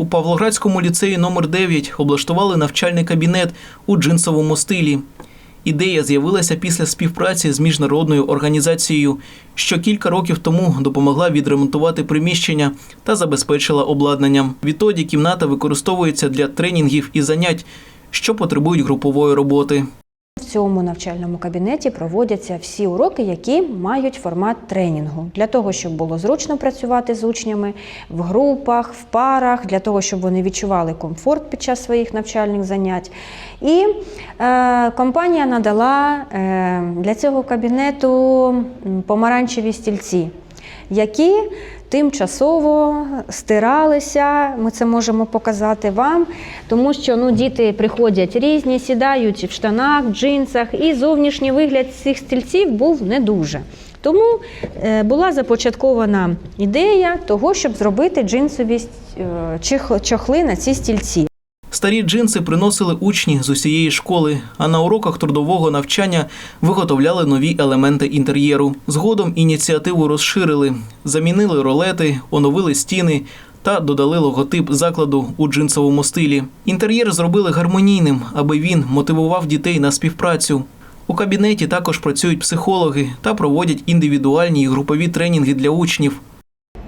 У Павлоградському ліцеї номер 9 облаштували навчальний кабінет у джинсовому стилі. Ідея з'явилася після співпраці з міжнародною організацією, що кілька років тому допомогла відремонтувати приміщення та забезпечила обладнанням. Відтоді кімната використовується для тренінгів і занять, що потребують групової роботи. В цьому навчальному кабінеті проводяться всі уроки, які мають формат тренінгу, для того, щоб було зручно працювати з учнями в групах, в парах, для того, щоб вони відчували комфорт під час своїх навчальних занять. І е, компанія надала е, для цього кабінету помаранчеві стільці, які тимчасово стиралися. Ми це можемо показати вам, тому що ну, діти приходять різні, сідають в штанах, джинсах, і зовнішній вигляд цих стільців був не дуже. Тому е, була започаткована ідея того, щоб зробити джинсові е, чохли на ці стільці. Старі джинси приносили учні з усієї школи, а на уроках трудового навчання виготовляли нові елементи інтер'єру. Згодом ініціативу розширили, замінили ролети, оновили стіни та додали логотип закладу у джинсовому стилі. Інтер'єр зробили гармонійним, аби він мотивував дітей на співпрацю. У кабінеті також працюють психологи та проводять індивідуальні і групові тренінги для учнів.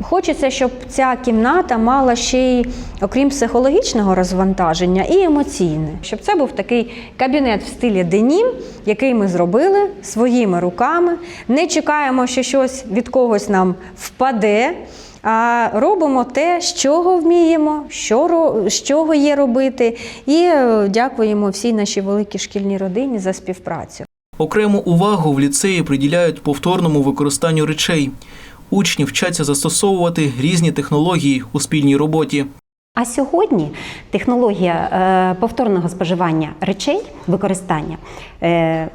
Хочеться, щоб ця кімната мала ще й, окрім психологічного розвантаження, і емоційне. Щоб це був такий кабінет в стилі денім, який ми зробили своїми руками. Не чекаємо, що щось від когось нам впаде. А робимо те, з чого вміємо, що, з чого є робити, і е, дякуємо всій нашій великій шкільній родині за співпрацю. Окрему увагу в ліцеї приділяють повторному використанню речей. Учні вчаться застосовувати різні технології у спільній роботі. А сьогодні технологія е, повторного споживання речей, використання, е,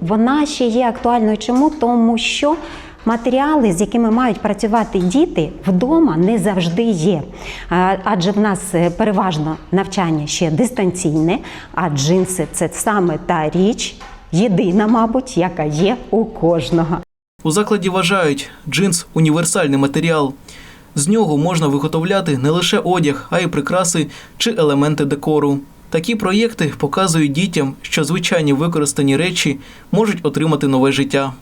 вона ще є актуальною. Чому? Тому що матеріали, з якими мають працювати діти, вдома не завжди є. Е, Адже в нас переважно навчання ще дистанційне, а джинси це саме та річ, єдина, мабуть, яка є у кожного. У закладі вважають, джинс універсальний матеріал. З нього можна виготовляти не лише одяг, а й прикраси чи елементи декору. Такі проєкти показують дітям, що звичайні використані речі можуть отримати нове життя.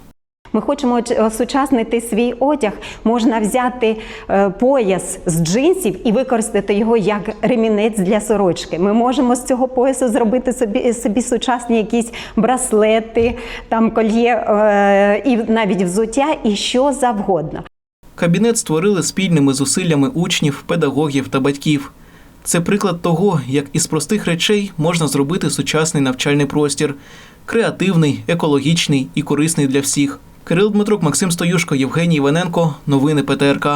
Ми хочемо оч- осучаснити свій одяг. Можна взяти е, пояс з джинсів і використати його як ремінець для сорочки. Ми можемо з цього поясу зробити собі, собі сучасні якісь браслети, там кольє е, і навіть взуття, і що завгодно. Кабінет створили спільними зусиллями учнів, педагогів та батьків. Це приклад того, як із простих речей можна зробити сучасний навчальний простір креативний, екологічний і корисний для всіх. Кирил Дмитрук, Максим Стоюшко, Євгеній Іваненко. Новини ПТРК.